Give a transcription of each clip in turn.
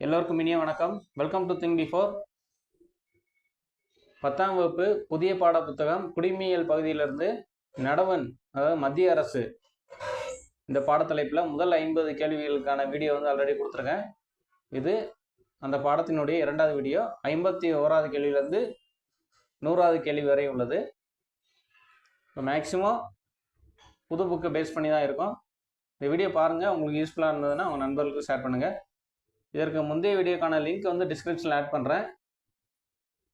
எல்லோருக்கும் இனிய வணக்கம். வெல்கம் டு திங் பிஃபோர் பத்தாம் வகுப்பு புதிய பாட புத்தகம் குடிமியல் பகுதியிலிருந்து நடவன் அதாவது மத்திய அரசு இந்த பாடத்தலைப்பில் முதல் ஐம்பது கேள்விகளுக்கான வீடியோ வந்து ஆல்ரெடி கொடுத்துருக்கேன். இது அந்த பாடத்தினுடைய இரண்டாவது வீடியோ. ஐம்பத்தி ஓராவது கேள்வியிலேருந்து நூறாவது கேள்வி வரை உள்ளது. இப்போ மேக்ஸிமம் புது புக்கை பேஸ் பண்ணி தான் இருக்கும். இந்த வீடியோ பாருங்கள் உங்களுக்கு யூஸ்ஃபுல்லாக இருந்ததுன்னா உங்கள் நண்பர்களுக்கு ஷேர் பண்ணுங்கள் இதற்கு முந்தைய வீடியோக்கான லிங்க் வந்து டிஸ்கிரிப்ஷனில் ஆட் பண்ணுறேன்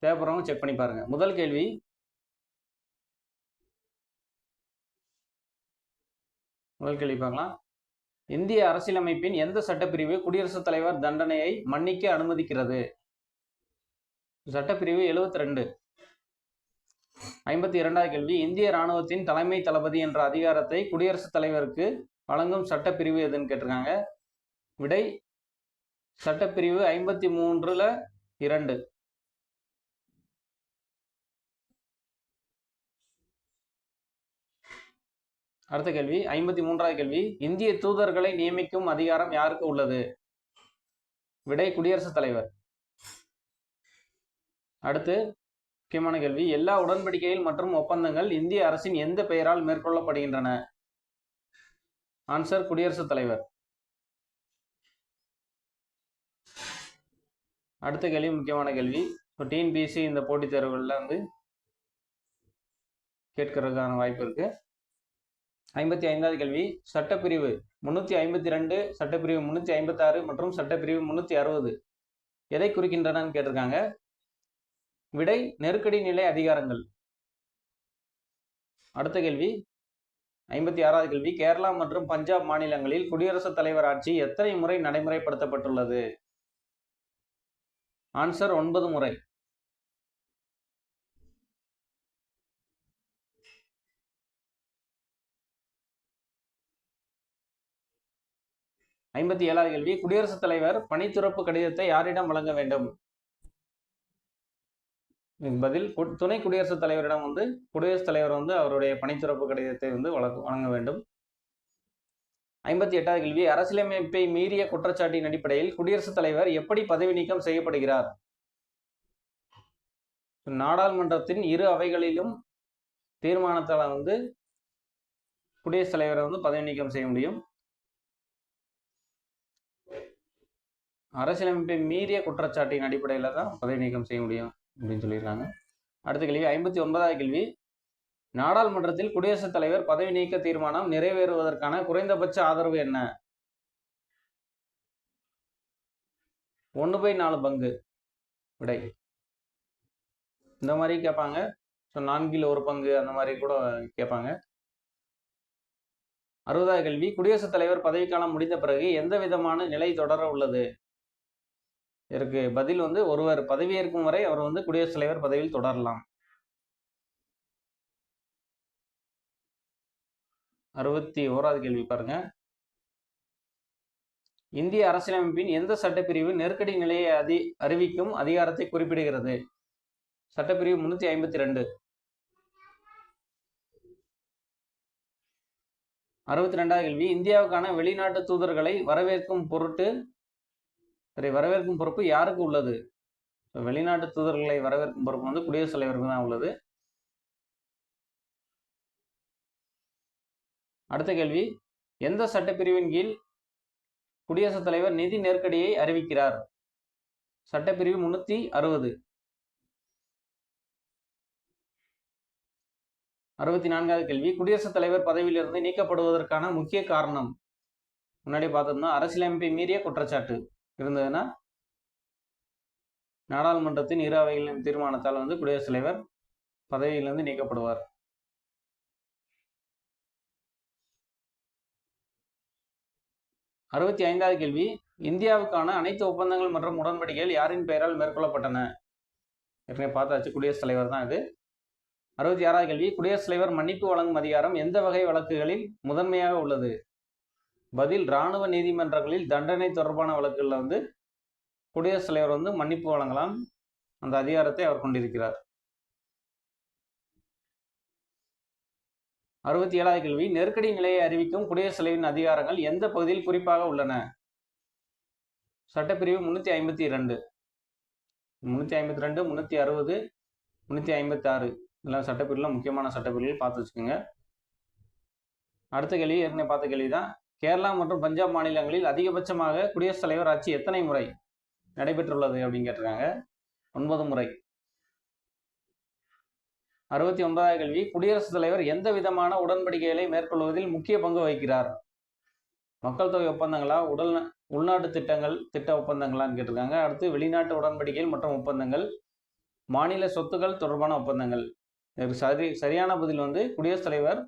தேவைப்படுறவங்க செக் பண்ணி பாருங்கள் முதல் கேள்வி. முதல் கேள்வி பார்க்கலாம். இந்திய அரசியலமைப்பின் எந்த சட்டப்பிரிவு குடியரசுத் தலைவர் தண்டனையை மன்னிக்க அனுமதிக்கிறது? சட்டப்பிரிவு எழுபத்தி ரெண்டு ஐம்பத்தி இரண்டாவது கேள்வி. இந்திய இராணுவத்தின் தலைமை தளபதி என்ற அதிகாரத்தை குடியரசுத் தலைவருக்கு வழங்கும் சட்டப்பிரிவு எதுன்னு கேட்டிருக்காங்க. விடை சட்டப்பிரிவு ஐம்பத்தி மூன்றுல இரண்டு. அடுத்த கேள்வி ஐம்பத்தி மூன்றாவது கேள்வி. இந்திய தூதர்களை நியமிக்கும் அதிகாரம் யாருக்கு உள்ளது? விடை குடியரசுத் தலைவர். அடுத்து முக்கியமான கேள்வி. எல்லா உடன்படிக்கைகள் மற்றும் ஒப்பந்தங்கள் இந்திய அரசின் எந்த பெயரால் மேற்கொள்ளப்படுகின்றன? ஆன்சர் குடியரசுத் தலைவர். அடுத்த கேள்வி முக்கியமான கேள்வி. ஸோ டிஎன்பிஎஸ்சி இந்த போட்டித் தேர்வுகளில் வந்து கேட்கறதுக்கான வாய்ப்பு இருக்கு. ஐம்பத்தி ஐந்தாவது கேள்வி. சட்டப்பிரிவு முன்னூற்றி ஐம்பத்தி ரெண்டு சட்டப்பிரிவு முந்நூற்றி ஐம்பத்தாறு மற்றும் சட்டப்பிரிவு முன்னூற்றி அறுபது. எதை குறிக்கின்றனன்னு கேட்டிருக்காங்க. விடை நெருக்கடி நிலை அதிகாரங்கள். அடுத்த கேள்வி. ஐம்பத்தி ஆறாவது கேள்வி. கேரளா மற்றும் பஞ்சாப் மாநிலங்களில் குடியரசுத் தலைவர் ஆட்சி எத்தனை முறை நடைமுறைப்படுத்தப்பட்டுள்ளது? ஆன்சர் ஒன்பது முறை. ஐம்பத்தி ஏழாவது கேள்வி. குடியரசுத் தலைவர் பணித்துறப்பு கடிதத்தை யாரிடம் வழங்க வேண்டும்? பதில் துணை குடியரசுத் தலைவரிடம் வந்து குடியரசுத் தலைவர் வந்து அவருடைய பணித்துறப்பு கடிதத்தை வந்து வழங்க வழங்க வேண்டும். ஐம்பத்தி எட்டாவது கேள்வி. அரசியலமைப்பை மீறிய குற்றச்சாட்டின் அடிப்படையில் குடியரசுத் தலைவர் எப்படி பதவி நீக்கம் செய்யப்படுகிறார்? நாடாளுமன்றத்தின் இரு அவைகளிலும் தீர்மானத்தால் வந்து குடியரசுத் தலைவரை வந்து பதவி நீக்கம் செய்ய முடியும். அரசியலமைப்பை மீறிய குற்றச்சாட்டின் அடிப்படையில் தான் பதவி நீக்கம் செய்ய முடியும் அப்படின்னு சொல்லியிருக்காங்க. அடுத்த கேள்வி ஐம்பத்தி ஒன்பதாவது கேள்வி. நாடாளுமன்றத்தில் குடியரசுத் தலைவர் பதவி நீக்க தீர்மானம் நிறைவேறுவதற்கான குறைந்தபட்ச ஆதரவு என்ன? ஒன்று பை நாலு பங்கு. விடை. இந்த மாதிரி கேட்பாங்க. ஸோ நான்கில் ஒரு பங்கு அந்த மாதிரி கூட கேட்பாங்க. அறுபதாவது கேள்வி. குடியரசுத் தலைவர் பதவிக்காலம் முடிந்த பிறகு எந்த விதமான நிலை தொடர உள்ளது? இதற்கு பதில் வந்து ஒருவர் பதவியேற்கும் வரை அவர் வந்து குடியரசுத் தலைவர் பதவியில் தொடரலாம். அறுபத்தி ஓராவது கேள்வி பாருங்க. இந்திய அரசியலமைப்பின் எந்த சட்டப்பிரிவு நெருக்கடி நிலையை அதி அறிவிக்கும் அதிகாரத்தை குறிப்பிடுகிறது? சட்டப்பிரிவு முன்னூத்தி ஐம்பத்தி ரெண்டு. அறுபத்தி ரெண்டாவது கேள்வி. இந்தியாவுக்கான வெளிநாட்டு தூதர்களை வரவேற்கும் பொருட்டு சரி வரவேற்கும் பொறுப்பு யாருக்கு உள்ளது? வெளிநாட்டு தூதர்களை வரவேற்கும் பொறுப்பு வந்து குடியரசுத் தலைவருக்கு தான் உள்ளது. அடுத்த கேள்வி எந்த சட்டப்பிரிவின் கீழ் குடியரசுத் தலைவர் நிதி நெருக்கடியை அறிவிக்கிறார்? சட்டப்பிரிவு முன்னூத்தி அறுபது. அறுபத்தி நான்காவது கேள்வி குடியரசுத் தலைவர் பதவியிலிருந்து நீக்கப்படுவதற்கான முக்கிய காரணம். முன்னாடி பார்த்தோம்னா அரசியலமைப்பை மீறிய குற்றச்சாட்டு இருந்ததுன்னா நாடாளுமன்றத்தின் இரு அவைகளின் தீர்மானத்தால் வந்து குடியரசுத் தலைவர் பதவியிலிருந்து நீக்கப்படுவார். அறுபத்தி ஐந்தாவது கேள்வி. இந்தியாவுக்கான அனைத்து ஒப்பந்தங்கள் மற்றும் உடன்படிக்கைகள் யாரின் பெயரால் மேற்கொள்ளப்பட்டன? ஏற்கனவே பார்த்தாச்சு குடியரசுத் தலைவர் தான் இது. அறுபத்தி ஆறாவது கேள்வி. குடியரசுத் தலைவர் மன்னிப்பு வழங்கும் அதிகாரம் எந்த வகை வழக்குகளில் முதன்மையாக உள்ளது? பதில் இராணுவ நீதிமன்றங்களில் தண்டனை தொடர்பான வழக்குகளில் வந்து குடியரசுத் தலைவர் வந்து மன்னிப்பு வழங்கலாம். அந்த அதிகாரத்தை அவர் கொண்டிருக்கிறார். அறுபத்தி ஏழாவது கேள்வி. நெருக்கடி நிலையை அறிவிக்கும் குடியரசுத் தலைவரின் அதிகாரங்கள் எந்த பகுதியில் குறிப்பாக உள்ளன? சட்டப்பிரிவு முந்நூற்றி ஐம்பத்தி ரெண்டு முந்நூற்றி ஐம்பத்தி ரெண்டு முந்நூற்றி அறுபது முந்நூற்றி ஐம்பத்தாறு இதெல்லாம் சட்டப்பிரிவில் முக்கியமான சட்டப்பிரிவுகள் பார்த்து வச்சுக்கோங்க. அடுத்த கேள்வி ஏற்கனவே பார்த்த கேள்வி தான். கேரளா மற்றும் பஞ்சாப் மாநிலங்களில் அதிகபட்சமாக குடியரசுத் தலைவர் ஆட்சி எத்தனை முறை நடைபெற்றுள்ளது அப்படின்னு கேட்டிருக்காங்க. ஒன்பது முறை. அறுபத்தி ஒன்பதாவது கேள்வி குடியரசுத் தலைவர் எந்த விதமான உடன்படிக்கைகளை மேற்கொள்வதில் முக்கிய பங்கு வகிக்கிறார்? மக்கள் தொகை ஒப்பந்தங்களா? உடல் உள்நாட்டு திட்டங்கள் திட்ட ஒப்பந்தங்களான்னு கேட்டிருக்காங்க. அடுத்து வெளிநாட்டு உடன்படிக்கைகள் மற்றும் ஒப்பந்தங்கள் மாநில சொத்துக்கள் தொடர்பான ஒப்பந்தங்கள். இதற்கு சரி சரியான பதில் வந்து குடியரசுத் தலைவர்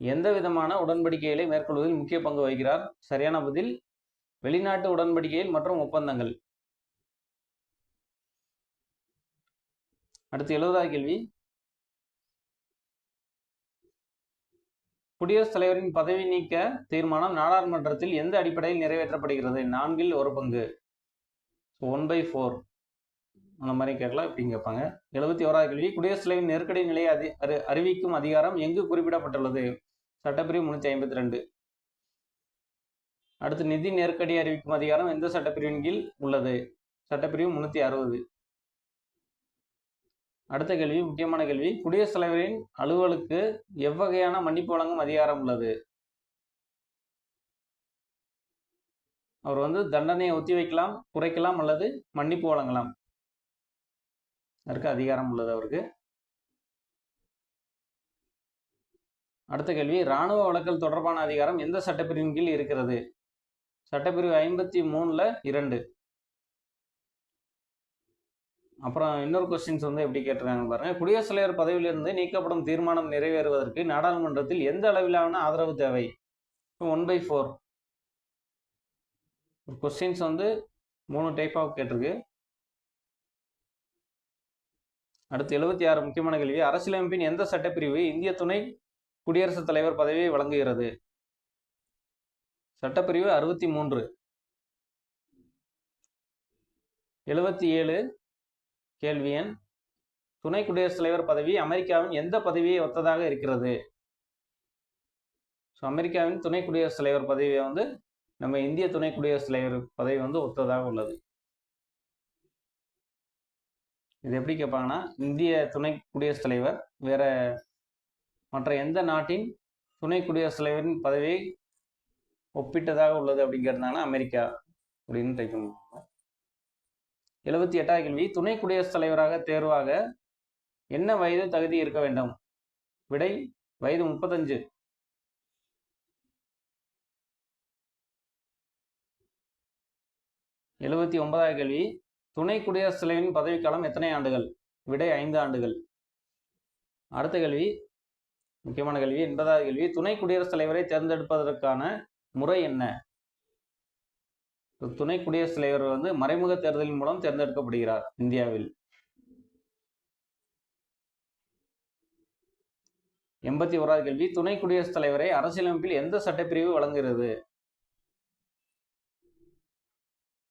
எந்த விதமான உடன்படிக்கைகளை மேற்கொள்வதில் முக்கிய பங்கு வகிக்கிறார்? சரியான பதில் வெளிநாட்டு உடன்படிக்கைகள் மற்றும் ஒப்பந்தங்கள். அடுத்து எழுபதாவது கேள்வி குடியரசுத் தலைவரின் பதவி நீக்க தீர்மானம் நாடாளுமன்றத்தில் எந்த அடிப்படையில் நிறைவேற்றப்படுகிறது? நான்கில் ஒரு பங்கு. ஒன் பை ஃபோர் அந்த மாதிரி கேட்கலாம் இப்படி கேட்பாங்க. எழுபத்தி ஓராவது கேள்வி. குடியரசுத் தலைவரின் நெருக்கடி நிலையை அதி அறி அறிவிக்கும் அதிகாரம் எங்கு குறிப்பிடப்பட்டுள்ளது? சட்டப்பிரிவு முன்னூற்றி ஐம்பத்தி ரெண்டு. அடுத்து நிதி நெருக்கடி அறிவிக்கும் அதிகாரம் எந்த சட்டப்பிரிவின் கீழ் உள்ளது? சட்டப்பிரிவு முன்னூற்றி அறுபது. அடுத்த கேள்வி முக்கியமான கேள்வி. குடியரசுத் தலைவரின் அலுவலுக்கு எவ்வகையான மன்னிப்பு வழங்கும் அதிகாரம் உள்ளது? அவர் வந்து தண்டனையை ஒத்தி வைக்கலாம் குறைக்கலாம் அல்லது மன்னிப்பு வழங்கலாம். அதற்கு அதிகாரம் உள்ளது அவருக்கு. அடுத்த கேள்வி இராணுவ வழக்கல் தொடர்பான அதிகாரம் எந்த சட்டப்பிரிவின் கீழ் இருக்கிறது? சட்டப்பிரிவு ஐம்பத்தி மூணுல இரண்டு. அப்புறம் இன்னொரு கொஸ்டின்ஸ் வந்து எப்படி கேட்டிருக்காங்க பாருங்க. குடியரசுத் தலைவர் பதவியிலிருந்து நீக்கப்படும் தீர்மானம் நிறைவேறுவதற்கு நாடாளுமன்றத்தில் எந்த அளவிலான ஆதரவு தேவை? ஒன் பை ஃபோர் கொஸ்டின்ஸ் வந்து மூணு டைப் ஆஃப் கேட்டிருக்கு. அடுத்து எழுபத்தி ஆறு முக்கியமான கேள்வி. அரசியலமைப்பின் எந்த சட்டப்பிரிவு இந்திய துணை குடியரசுத் தலைவர் பதவியை வழங்குகிறது? சட்டப்பிரிவு அறுபத்தி மூன்று. எழுபத்தி ஏழு கேள்வி எண். துணை குடியரசுத் தலைவர் பதவி அமெரிக்காவின் எந்த பதவியை ஒத்ததாக இருக்கிறது? ஸோ அமெரிக்காவின் துணை குடியரசுத் தலைவர் பதவியை வந்து நம்ம இந்திய துணை குடியரசுத் தலைவர் பதவி வந்து ஒத்ததாக உள்ளது. இது எப்படி கேட்பாங்கன்னா இந்திய துணை குடியரசுத் தலைவர் வேற மற்ற எந்த நாட்டின் துணை குடியரசுத் தலைவரின் பதவியை ஒப்பிட்டதாக உள்ளது அப்படிங்கிறதுனால அமெரிக்கா அப்படின்னு டைப் பண்ணுவாங்க. எழுபத்தி எட்டாவது கேள்வி. துணை குடியரசுத் தலைவராக தேர்வாக என்ன வயது தகுதி இருக்க வேண்டும்? விடை வயது முப்பத்தஞ்சு. எழுபத்தி ஒன்பதாவது கேள்வி. துணை குடியரசுத் தலைவரின் பதவிக்காலம் எத்தனை ஆண்டுகள்? விடை ஐந்து ஆண்டுகள். அடுத்த கேள்வி. முக்கியமான கேள்வி எண்பதாவது கேள்வி. துணை குடியரசுத் தலைவரை தேர்ந்தெடுப்பதற்கான முறை என்ன? துணை குடியரசுத் தலைவர் வந்து மறைமுக தேர்தலின் மூலம் தேர்ந்தெடுக்கப்படுகிறார் இந்தியாவில். எண்பத்தி ஓராவது கேள்வி துணை குடியரசுத் தலைவரை அரசியலமைப்பில் எந்த சட்டப்பிரிவு வழங்குகிறது?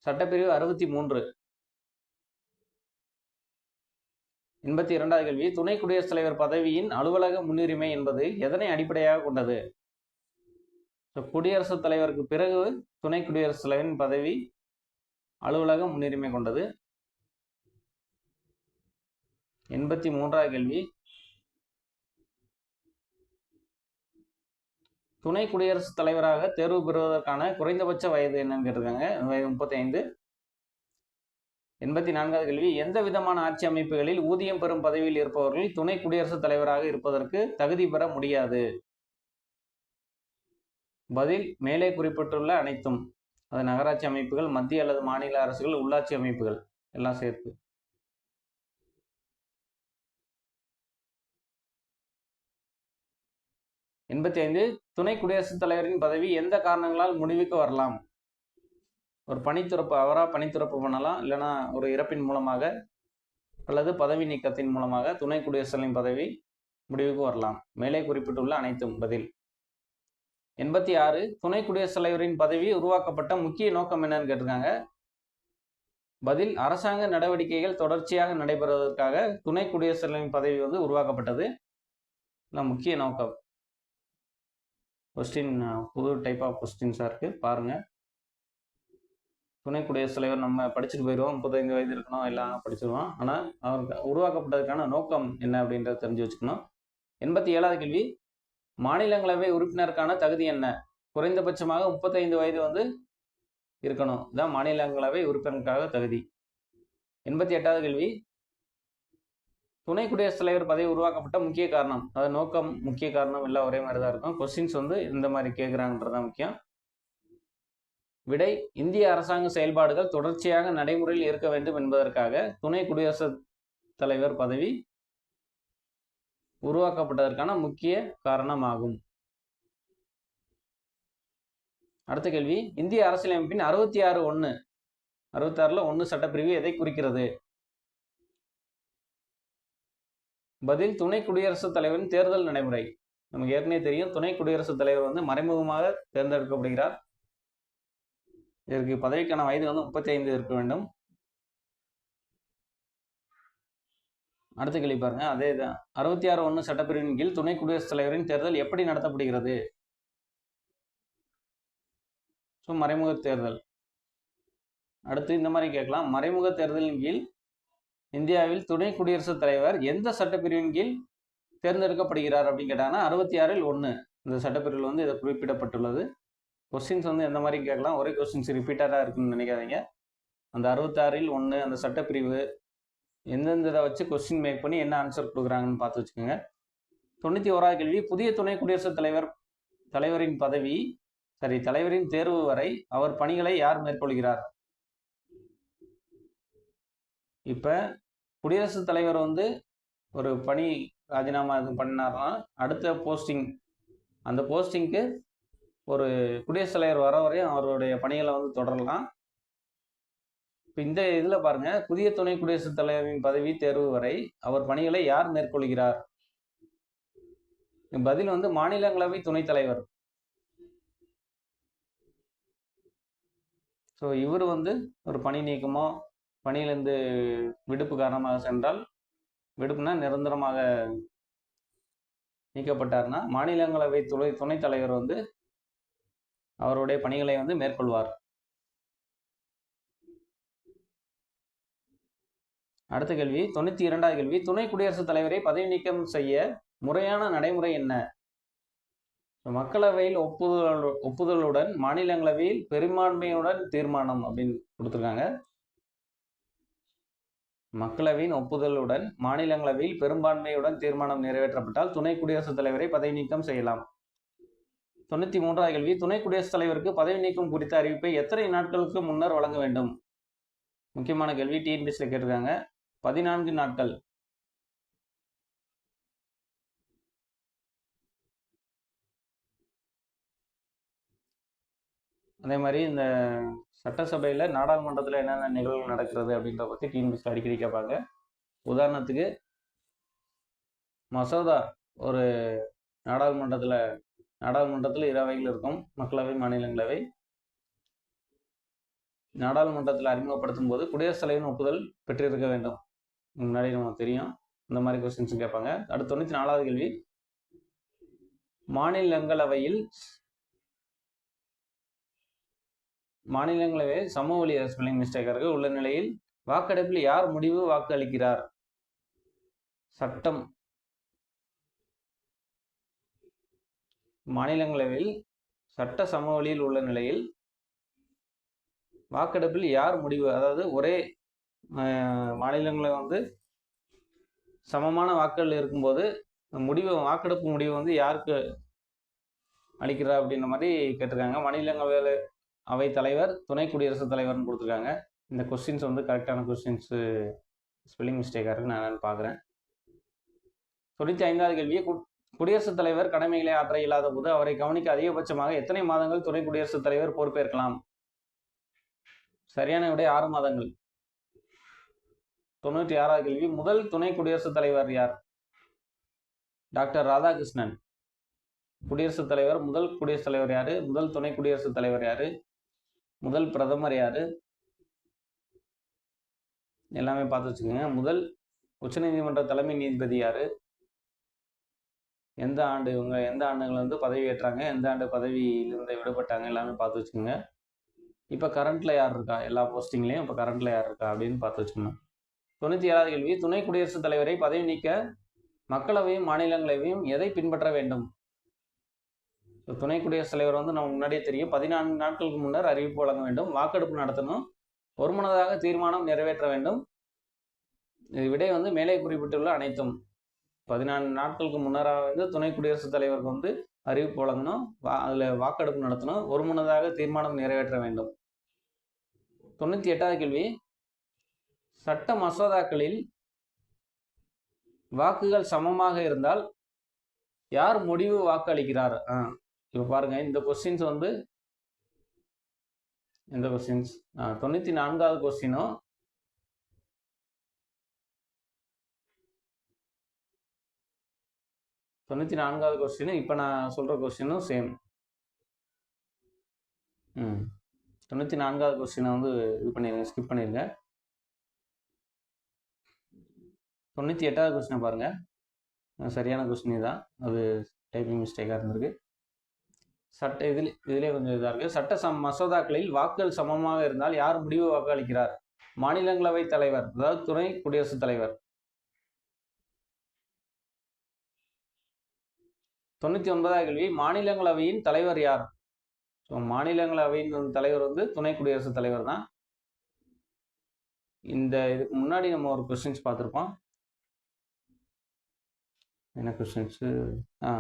சட்டப்பிரிவு அறுபத்தி மூன்று. எண்பத்தி இரண்டாவது கேள்வி துணை குடியரசுத் தலைவர் பதவியின் அலுவலக முன்னுரிமை என்பது எதனை அடிப்படையாக கொண்டது? குடியரசுத் தலைவருக்கு பிறகு துணை குடியரசுத் தலைவரின் பதவி அலுவலக முன்னுரிமை கொண்டது. எண்பத்தி மூன்றாவது கேள்வி. துணை குடியரசுத் தலைவராக தேர்வு பெறுவதற்கான குறைந்தபட்ச வயது என்னன்னு கேட்டிருக்காங்க. வயது முப்பத்தி ஐந்து எண்பத்தி நான்காவது கேள்வி. எந்த விதமான ஆட்சி அமைப்புகளில் ஊதியம் பெறும் பதவியில் இருப்பவர்கள் துணை குடியரசுத் தலைவராக இருப்பதற்கு தகுதி பெற முடியாது? பதில் மேலே குறிப்பிட்டுள்ள அனைத்தும். அது நகராட்சி அமைப்புகள் மத்திய அல்லது மாநில அரசுகள் உள்ளாட்சி அமைப்புகள். எல்லாம் சேர்த்து. எண்பத்தி ஐந்து துணை குடியரசுத் தலைவரின் பதவி எந்த காரணங்களால் முடிவுக்கு வரலாம்? ஒரு பணித்துறப்பு அவராக பணித்துறப்பு பண்ணலாம்? இல்லைன்னா ஒரு இறப்பின் மூலமாக அல்லது பதவி நீக்கத்தின் மூலமாக துணை குடியரசுகளின் தலைவரின் பதவி முடிவுக்கு வரலாம். மேலே குறிப்பிட்டுள்ள அனைத்தும். பதில். எண்பத்தி ஆறு துணை குடியரசுத் தலைவரின் பதவி உருவாக்கப்பட்ட முக்கிய நோக்கம் என்னன்னு கேட்டிருக்காங்க. பதில் அரசாங்க நடவடிக்கைகள் தொடர்ச்சியாக நடைபெறுவதற்காக துணை குடியரசுத் தலைவரின் பதவி வந்து உருவாக்கப்பட்டது. முக்கிய நோக்கம். கொஸ்டின் புது டைப் ஆஃப் கொஸ்டின்ஸாக இருக்குது பாருங்கள் துணை குடியரசுத் தலைவர் நம்ம படிச்சுட்டு போயிடுவோம் முப்பத்தைந்து வயது இருக்கணும் எல்லாம் படிச்சிருவோம். ஆனால் அவருக்கு உருவாக்கப்பட்டதுக்கான நோக்கம் என்ன அப்படின்றத தெரிஞ்சு வச்சுக்கணும். எண்பத்தி ஏழாவது கேள்வி. மாநிலங்களவை உறுப்பினருக்கான தகுதி என்ன? குறைந்தபட்சமாக முப்பத்தைந்து வயது வந்து இருக்கணும். இதான் மாநிலங்களவை உறுப்பினருக்காக தகுதி. எண்பத்தி எட்டாவது கேள்வி. துணை குடியரசுத் தலைவர் பதவி உருவாக்கப்பட்ட முக்கிய காரணம். அதாவது நோக்கம் முக்கிய காரணம் எல்லாம் ஒரே மாதிரி தான் இருக்கும். கொஸ்டின்ஸ் வந்து இந்த மாதிரி கேட்குறாங்கன்றதான் முக்கியம். விடை. இந்திய அரசாங்க செயல்பாடுகள் தொடர்ச்சியாக நடைமுறையில் இருக்க வேண்டும் என்பதற்காக துணை குடியரசுத் தலைவர் பதவி உருவாக்கப்பட்டதற்கான முக்கிய காரணமாகும். அடுத்த கேள்வி. இந்திய அரசியலமைப்பின் அறுபத்தி ஆறு ஒன்று அறுபத்தாறில் ஒன்று சட்டப்பிரிவு எதை குறிக்கிறது? பதில் துணை குடியரசுத் தலைவரின் தேர்தல் நடைமுறை. நமக்கு ஏற்கனவே தெரியும் துணை குடியரசுத் தலைவர் வந்து மறைமுகமாக தேர்ந்தெடுக்கப்படுகிறார். இதற்கு பதவிக்கான வயது வந்து முப்பத்தி ஐந்து இருக்க வேண்டும். அடுத்த கேள்வி பாருங்க. அதே தான் அறுபத்தி ஆறு ஒன்று சட்டப்பிரிவின் கீழ் துணை குடியரசுத் தலைவரின் தேர்தல் எப்படி நடத்தப்படுகிறது? ஸோ மறைமுக தேர்தல். அடுத்து இந்த மாதிரி கேட்கலாம். மறைமுக தேர்தலின் கீழ் இந்தியாவில் துணை குடியரசுத் தலைவர் எந்த சட்டப்பிரிவின் கீழ் தேர்ந்தெடுக்கப்படுகிறார் அப்படின்னு கேட்டாங்கன்னா அறுபத்தி ஆறில் ஒன்று இந்த சட்டப்பிரிவில் வந்து இதை குறிப்பிடப்பட்டுள்ளது. கொஸ்டின்ஸ் வந்து எந்த மாதிரி கேட்கலாம். ஒரே கொஸ்டின்ஸ் ரிப்பீட்டடாக இருக்குன்னு நினைக்காதீங்க. அந்த அறுபத்தாறில் ஒன்று அந்த சட்டப்பிரிவு எந்தெந்த இதை வச்சு கொஸ்டின் மேக் பண்ணி என்ன ஆன்சர் கொடுக்குறாங்கன்னு பார்த்து வச்சுக்கோங்க. தொண்ணூற்றி ஓராவது கேள்வி புதிய துணை குடியரசுத் தலைவர் தலைவரின் பதவி சரி தலைவரின் தேர்வு வரை அவர் பணிகளை யார் மேற்கொள்கிறார்? இப்போ குடியரசுத் தலைவர் வந்து ஒரு பணி ராஜினாமா இது பண்ணார்னா அடுத்த போஸ்டிங் அந்த போஸ்டிங்க்கு ஒரு குடியரசுத் தலைவர் வர வரையும் அவருடைய பணிகளை வந்து தொடரலாம். இப்போ இந்த இதில் பாருங்க புதிய துணை குடியரசுத் தலைவரின் பதவி தேர்வு வரை அவர் பணிகளை யார் மேற்கொள்கிறார்? பதில் வந்து மாநிலங்களவை துணைத் தலைவர். ஸோ இவர் வந்து ஒரு பணி நீக்கமோ பணியிலிருந்து விடுப்பு காரணமாக சென்றால் விடுப்புனா நிரந்தரமாக நீக்கப்பட்டார்னா மாநிலங்களவை துணை துணைத் தலைவர் வந்து அவருடைய பணிகளை வந்து மேற்கொள்வார். அடுத்த கேள்வி தொண்ணூத்தி இரண்டாவது கேள்வி துணை குடியரசுத் தலைவரை பதவி நீக்கம் செய்ய முறையான நடைமுறை என்ன? மக்களவையில் ஒப்புதல் ஒப்புதலுடன் மாநிலங்களவையில் பெரும்பான்மையுடன் தீர்மானம் அப்படின்னு கொடுத்துருக்காங்க. மக்களவையின் ஒப்புதலுடன் மாநிலங்களவையில் பெரும்பான்மையுடன் தீர்மானம் நிறைவேற்றப்பட்டால் துணை குடியரசுத் தலைவரை பதவி நீக்கம் செய்யலாம். தொண்ணூற்றி மூன்றாவது கேள்வி துணை குடியரசுத் தலைவருக்கு பதவி நீக்கம் குறித்த அறிவிப்பை எத்தனை நாட்களுக்கு முன்னர் வழங்க வேண்டும்? முக்கியமான கேள்வி டிஎன்பிஎஸ்சியில் கேட்டிருக்காங்க. பதினான்கு நாட்கள். அதே மாதிரி இந்த சட்டசபையில் நாடாளுமன்றத்தில் என்னென்ன நிகழ்வுகள் நடக்கிறது அப்படின்றத பற்றி டிஎன்பிஎஸ்சியில் அடிக்கடி கேட்பாங்க. உதாரணத்துக்கு மசோதா ஒரு நாடாளுமன்றத்தில் நாடாளுமன்றத்தில் இரு அவைகள் இருக்கும் மக்களவை மாநிலங்களவை. நாடாளுமன்றத்தில் அறிமுகப்படுத்தும் போது குடியரசுத் தலைவரின் ஒப்புதல் பெற்றிருக்க வேண்டும். முன்னாடி நமக்கு தெரியும். இந்த மாதிரி கொஸ்டின்ஸ் கேட்பாங்க. அடுத்து தொண்ணூற்றி நாலாவது கேள்வி. மாநிலங்களவையில் மாநிலங்களவை சமவெளி ஸ்பெல்லிங் மிஸ்டேக்கர்கள் உள்ள நிலையில் வாக்கெடுப்பில் யார் முடிவு வாக்கு அளிக்கிறார் சட்டம். மாநிலங்களவையில் சட்ட சமவெளியில் உள்ள நிலையில் வாக்கெடுப்பில் யார் முடிவு அதாவது ஒரே மாநிலங்களில் வந்து சமமான வாக்குகள் இருக்கும்போது முடிவு வாக்கெடுப்பு முடிவு வந்து யாருக்கு அளிக்கிறா அப்படின்ற மாதிரி கேட்டிருக்காங்க. மாநிலங்களவையில் அவை தலைவர் துணை குடியரசுத் தலைவர்னு கொடுத்துருக்காங்க. இந்த கொஸ்டின்ஸ் வந்து கரெக்டான கொஸ்டின்ஸு ஸ்பெல்லிங் மிஸ்டேக்காக இருக்குது நான் என்னென்னு பார்க்குறேன் தொண்ணூற்றி ஐந்தாவது கேள்வியை குடியரசுத் தலைவர் கடமைகளை ஆற்ற இல்லாத போது அவரை கவனிக்க அதிகபட்சமாக எத்தனை மாதங்கள் துணை குடியரசுத் தலைவர் பொறுப்பேற்கலாம்? சரியான விடை ஆறு மாதங்கள். தொண்ணூற்றி ஆறாவது கேள்வி. முதல் துணை குடியரசுத் தலைவர் யார்? டாக்டர் ராதாகிருஷ்ணன். குடியரசுத் தலைவர் முதல் குடியரசுத் தலைவர் யாரு? முதல் துணை குடியரசுத் தலைவர் யாரு? முதல் பிரதமர் யாரு? எல்லாமே பார்த்து வச்சுக்கோங்க. முதல் உச்சநீதிமன்ற தலைமை நீதிபதி யாரு? எந்த ஆண்டு இவங்க எந்த ஆண்டுகள் வந்து பதவி ஏற்றாங்க? எந்த ஆண்டு பதவியிலிருந்து விடுபட்டாங்க? எல்லாமே பார்த்து வச்சுக்கோங்க. இப்போ கரண்ட்டில் யார் இருக்கா? எல்லா போஸ்டிங்லேயும் இப்போ கரண்ட்டில் யார் இருக்கா? அப்படின்னு பார்த்து வச்சுக்கணும். தொண்ணூற்றி ஏழாவது கேள்வி துணை குடியரசுத் தலைவரை பதவி நீக்க மக்களவையும் மாநிலங்களவையும் எதை பின்பற்ற வேண்டும்? துணை குடியரசுத் தலைவர் வந்து நமக்கு முன்னாடியே தெரியும். பதினான்கு நாட்களுக்கு முன்னர் அறிவிப்பு வழங்க வேண்டும். வாக்கெடுப்பு நடத்தணும். ஒருமனதாக தீர்மானம் நிறைவேற்ற வேண்டும். இது விடை வந்து மேலே குறிப்பிட்டுள்ள அனைத்தும். பதினான்கு நாட்களுக்கு முன்னராக வந்து துணை குடியரசுத் தலைவருக்கு வந்து அறிவிப்பு வழங்கணும். வா அதில் வாக்கெடுப்பு நடத்தணும். ஒருமனதாக தீர்மானம் நிறைவேற்ற வேண்டும். தொண்ணூற்றி எட்டாவது கேள்வி சட்ட மசோதாக்களில் வாக்குகள் சமமாக இருந்தால் யார் முடிவு வாக்கு அளிக்கிறார் ஆ இப்போ பாருங்க இந்த கொஸ்டின்ஸ் வந்து இந்த கொஸ்டின்ஸ் தொண்ணூற்றி நான்காவது கொஸ்டினும் தொண்ணூற்றி நான்காவது கொஸ்டினும் இப்போ நான் சொல்கிற கொஸ்டினும் சேம் ம் தொண்ணூற்றி நான்காவது கொஸ்டினை வந்து இது பண்ணிடுங்க ஸ்கிப் பண்ணிடுங்க தொண்ணூற்றி எட்டாவது கொஸ்டினை பாருங்கள் சரியான கொஸ்டின் தான். அது டைப்பிங் மிஸ்டேக்காக இருந்திருக்கு. சட்ட இதில் இதிலே கொஞ்சம் இதாக இருக்குது சட்ட சம் மசோதாக்களில் வாக்குகள் சமமாக இருந்தால் யார் முடிவு வாக்கு அளிக்கிறார் மாநிலங்களவை தலைவர் அதாவது துணை குடியரசுத் தலைவர். தொண்ணூற்றி ஒன்பதாவது கேள்வி மாநிலங்களவையின் தலைவர் யார்? ஸோ மாநிலங்களவையின் தலைவர் வந்து துணை குடியரசுத் தலைவர் தான். இந்த இதுக்கு முன்னாடி நம்ம ஒரு கொஸ்டின்ஸ் பார்த்துருப்போம். என்ன கொஸ்டின்ஸு ஆ.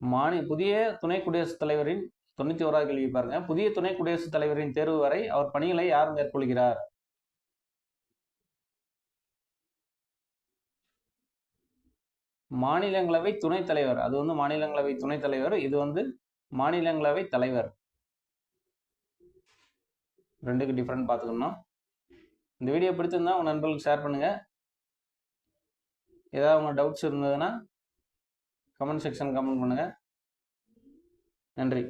மாநி புதிய துணை குடியரசுத் தலைவரின் தொண்ணூற்றி ஓராவது கேள்வி பாருங்க. புதிய துணை குடியரசுத் தலைவரின் தேர்வு வரை அவர் பணிகளை யார் மேற்கொள்கிறார்? மாநிலங்களவை துணைத் தலைவர். அது வந்து மாநிலங்களவை துணைத் தலைவர் இது வந்து மாநிலங்களவை தலைவர். ரெண்டுக்கு டிஃப்ரெண்ட் பார்த்துக்கணும். இந்த வீடியோ பிடிச்சிருந்தா உங்கள் நண்பர்களுக்கு ஷேர் பண்ணுங்கள் ஏதாவது உங்கள் டவுட்ஸ் இருந்ததுன்னா கமெண்ட் செக்ஷன் கமெண்ட் பண்ணுங்கள் நன்றி.